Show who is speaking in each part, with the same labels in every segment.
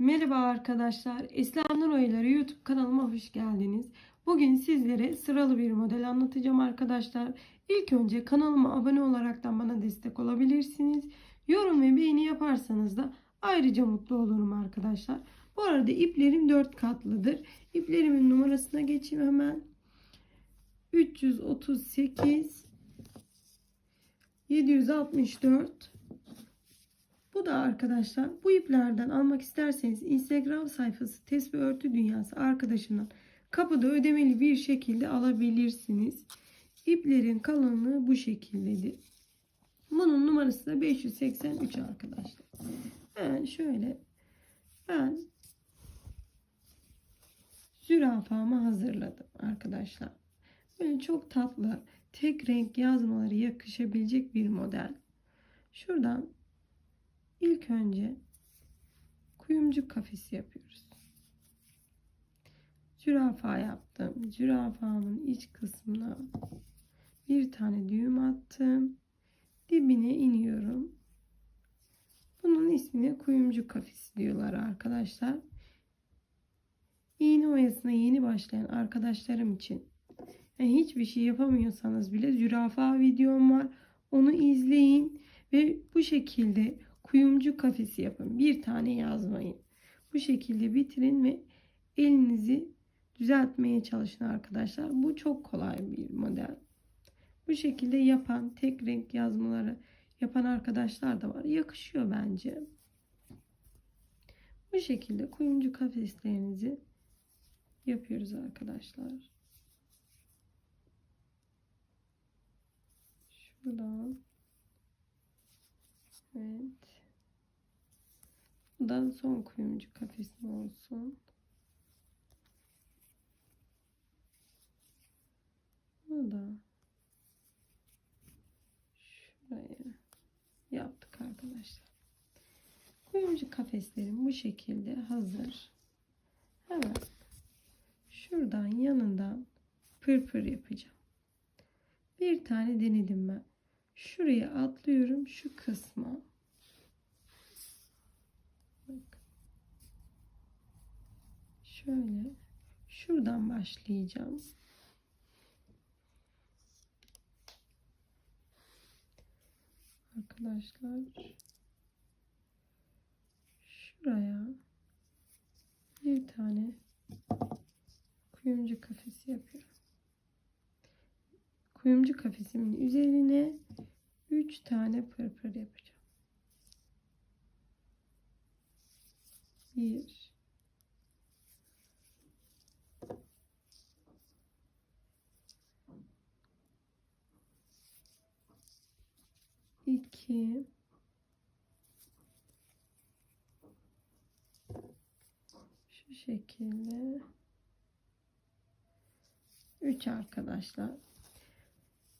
Speaker 1: Merhaba arkadaşlar. İslamlar Oyları YouTube kanalıma hoş geldiniz. Bugün sizlere sıralı bir model anlatacağım arkadaşlar. İlk önce kanalıma abone olaraktan bana destek olabilirsiniz. Yorum ve beğeni yaparsanız da ayrıca mutlu olurum arkadaşlar. Bu arada iplerim 4 katlıdır. İplerimin numarasına geçeyim hemen. 338 764 bu da arkadaşlar bu iplerden almak isterseniz Instagram sayfası Tesbih Örtü Dünyası arkadaşından kapıda ödemeli bir şekilde alabilirsiniz. İplerin kalınlığı bu şekildedir. Bunun numarası da 583 arkadaşlar. Ben şöyle ben zürafamı hazırladım arkadaşlar. Böyle çok tatlı tek renk yazmaları yakışabilecek bir model. Şuradan İlk önce kuyumcu kafesi yapıyoruz. Zürafa yaptım. Zürafamın iç kısmına bir tane düğüm attım. Dibine iniyorum. Bunun ismine kuyumcu kafesi diyorlar arkadaşlar. İğne oyasına yeni başlayan arkadaşlarım için yani hiçbir şey yapamıyorsanız bile zürafa videom var. Onu izleyin ve bu şekilde kuyumcu kafesi yapın. Bir tane yazmayın. Bu şekilde bitirin ve elinizi düzeltmeye çalışın arkadaşlar. Bu çok kolay bir model. Bu şekilde yapan tek renk yazmaları yapan arkadaşlar da var. Yakışıyor bence. Bu şekilde kuyumcu kafeslerinizi yapıyoruz arkadaşlar. Şuradan. Evet. Bu da son kuyumcu kafesim olsun. Bu da şuraya yaptık arkadaşlar. Kuyumcu kafeslerim bu şekilde hazır. Hemen şuradan yanından pırpır yapacağım. Bir tane denedim ben. Şuraya atlıyorum şu kısma. Şöyle şuradan başlayacağım. Arkadaşlar şuraya bir tane kuyumcu kafesi yapıyorum. Kuyumcu kafesimin üzerine 3 tane pırpır yapacağım. 1 2 şu şekilde. 3 arkadaşlar.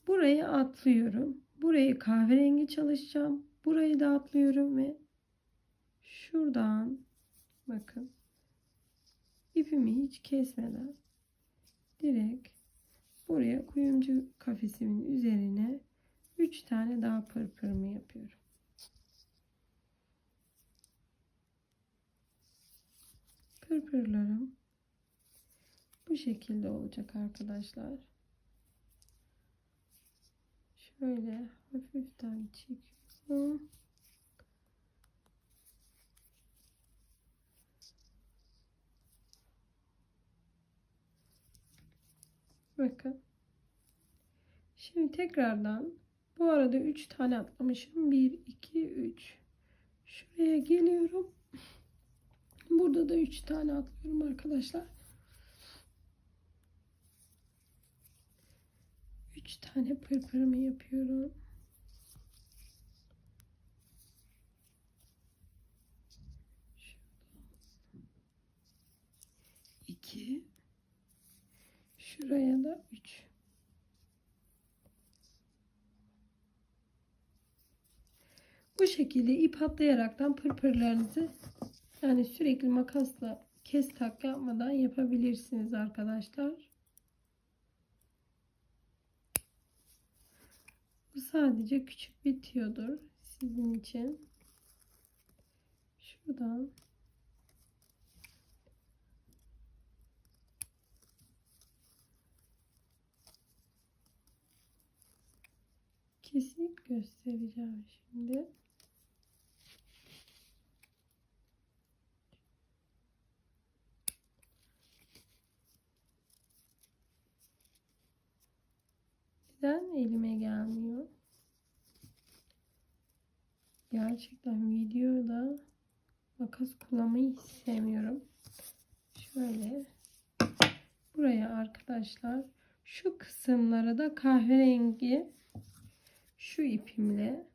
Speaker 1: Burayı atlıyorum. Burayı kahverengi çalışacağım. Burayı da atlıyorum ve şuradan bakın. İpimi hiç kesmeden direkt buraya kuyumcu kafesimin üzerine 3 tane daha pırpırımı yapıyorum. Pırpırlarım bu şekilde olacak arkadaşlar. Şöyle hafiften çekiyorum. Bakın. Şimdi tekrardan bu arada 3 tane atlamışım. 1, 2, 3. Şuraya geliyorum. Burada da 3 tane atlıyorum arkadaşlar. 3 tane pırpırımı yapıyorum. İki. Şuraya da üç. Bu şekilde ip atlayaraktan pırpırlarınızı yani sürekli makasla kes tak yapmadan yapabilirsiniz arkadaşlar. Bu sadece küçük bir bitiyordur sizin için. Şuradan kesip göstereceğim şimdi. Neden elime gelmiyor? Gerçekten videoda makas kullanmayı hiç sevmiyorum. Şöyle buraya arkadaşlar şu kısımlara da kahverengi şu ipimle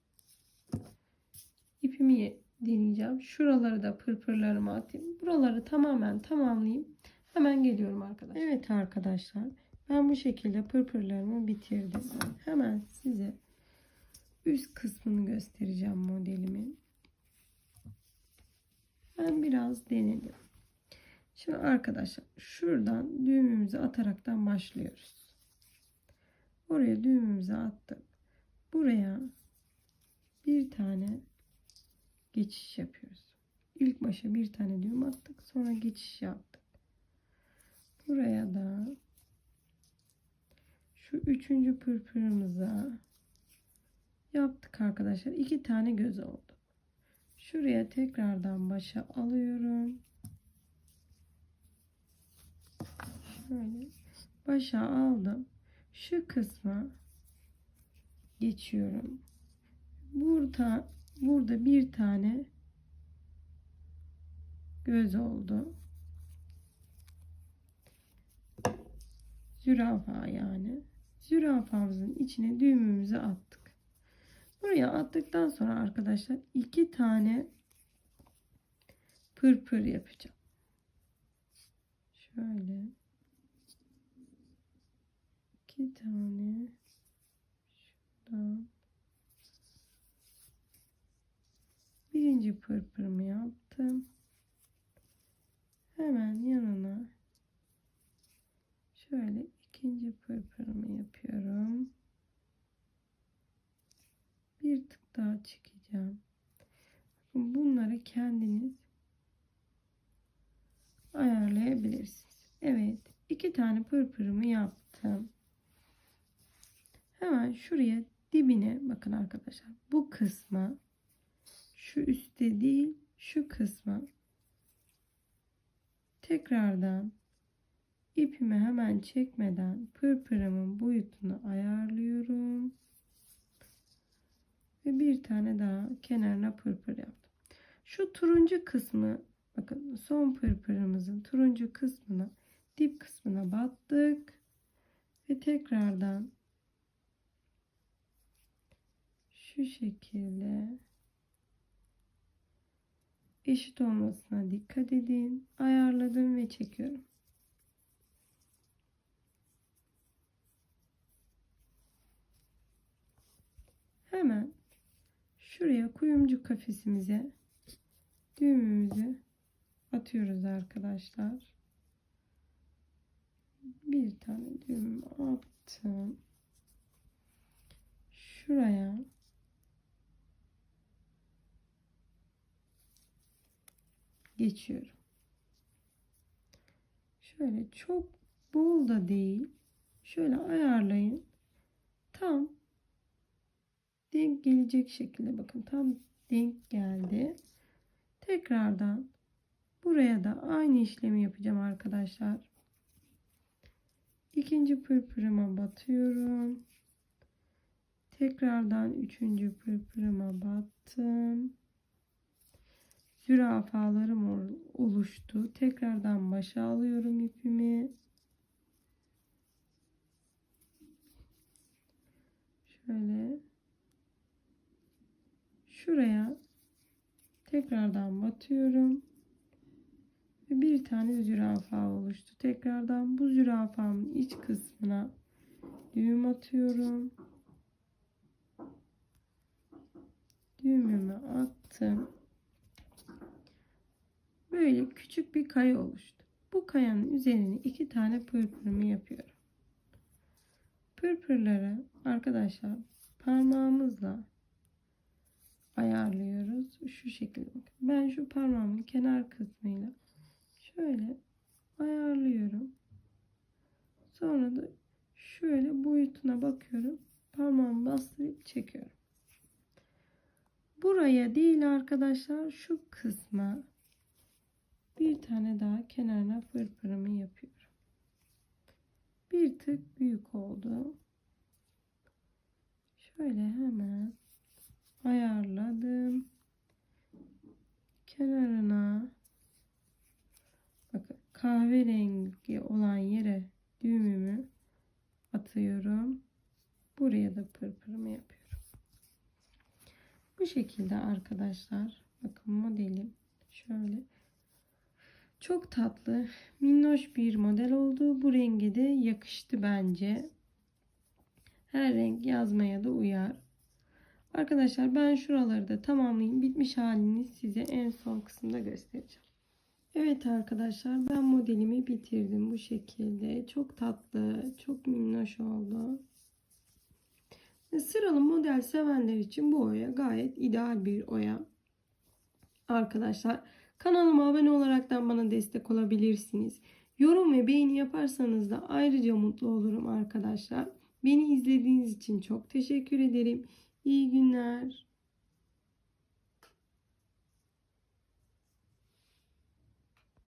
Speaker 1: ipimi deneyeceğim. Şuraları da pırpırlarımı atayım. Buraları tamamen tamamlayayım. Hemen geliyorum arkadaşlar. Evet arkadaşlar. Ben bu şekilde pırpırlarımı bitirdim. Hemen size üst kısmını göstereceğim modelimin. Ben biraz denedim. Şimdi arkadaşlar şuradan düğümümüzü ataraktan başlıyoruz. Oraya düğümümüzü attık. Buraya bir tane geçiş yapıyoruz. İlk başa bir tane düğüm attık. Sonra geçiş yaptık. Buraya da şu üçüncü pırpırımıza yaptık arkadaşlar. iki tane göz oldu. Şuraya tekrardan başa alıyorum. Şöyle başa aldım. Şu kısma geçiyorum. Burada burada bir tane göz oldu. Zürafa yani. Zürafamızın içine düğümümüzü attık. Buraya attıktan sonra arkadaşlar iki tane pırpır yapacağım. Şöyle iki tane şuradan birinci pırpırımı yaptım. Hemen yanına şöyle ikinci pırpırımı yapıyorum. Bir tık daha çekeceğim. Bakın bunları kendiniz ayarlayabilirsiniz. Evet, iki tane pırpırımı yaptım. Hemen şuraya dibine bakın arkadaşlar. Bu kısma şu üstte değil, şu kısma tekrardan ipimi hemen çekmeden pırpırımın boyutunu ayarlıyorum. Ve bir tane daha kenarına pırpır yaptım. Şu turuncu kısmı bakın son pırpırımızın turuncu kısmına dip kısmına battık. Ve tekrardan şu şekilde eşit olmasına dikkat edin. Ayarladım ve çekiyorum. Hemen şuraya kuyumcu kafesimize düğümümüzü atıyoruz arkadaşlar. Bir tane düğüm attım. Şuraya geçiyorum. Şöyle çok bol da değil. Şöyle ayarlayın. Tam denk gelecek şekilde bakın tam denk geldi. Tekrardan buraya da aynı işlemi yapacağım arkadaşlar. İkinci pırpırıma batıyorum. Tekrardan üçüncü pırpırıma battım. Zürafalarım oluştu. Tekrardan başa alıyorum ipimi. Şöyle şuraya tekrardan batıyorum. Ve bir tane zürafa oluştu. Tekrardan bu zürafanın iç kısmına düğüm atıyorum. Düğümümü attım. Böyle küçük bir kaya oluştu. Bu kayanın üzerine iki tane pırpırımı yapıyorum. Pırpırları arkadaşlar parmağımızla ayarlıyoruz. Şu şekilde. Ben şu parmağımın kenar kısmıyla şöyle ayarlıyorum. Sonra da şöyle boyutuna bakıyorum. parmağımı bastırıp çekiyorum. Buraya değil arkadaşlar şu kısma bir tane daha kenarına pırpırımı yapıyorum. Bir tık büyük oldu. Şöyle hemen ayarladım. Kenarına bakın kahverengi olan yere düğümümü atıyorum. Buraya da pırpırımı yapıyorum. Bu şekilde arkadaşlar. Bakın modelim şöyle. Çok tatlı, minnoş bir model oldu. Bu renge de yakıştı bence. Her renk yazmaya da uyar. Arkadaşlar ben şuraları da tamamlayayım. Bitmiş halini size en son kısımda göstereceğim. Evet arkadaşlar ben modelimi bitirdim bu şekilde. Çok tatlı, çok minnoş oldu. Sıralı model sevenler için bu oya gayet ideal bir oya. Arkadaşlar kanalıma abone olaraktan bana destek olabilirsiniz. Yorum ve beğeni yaparsanız da ayrıca mutlu olurum arkadaşlar. Beni izlediğiniz için çok teşekkür ederim. İyi günler.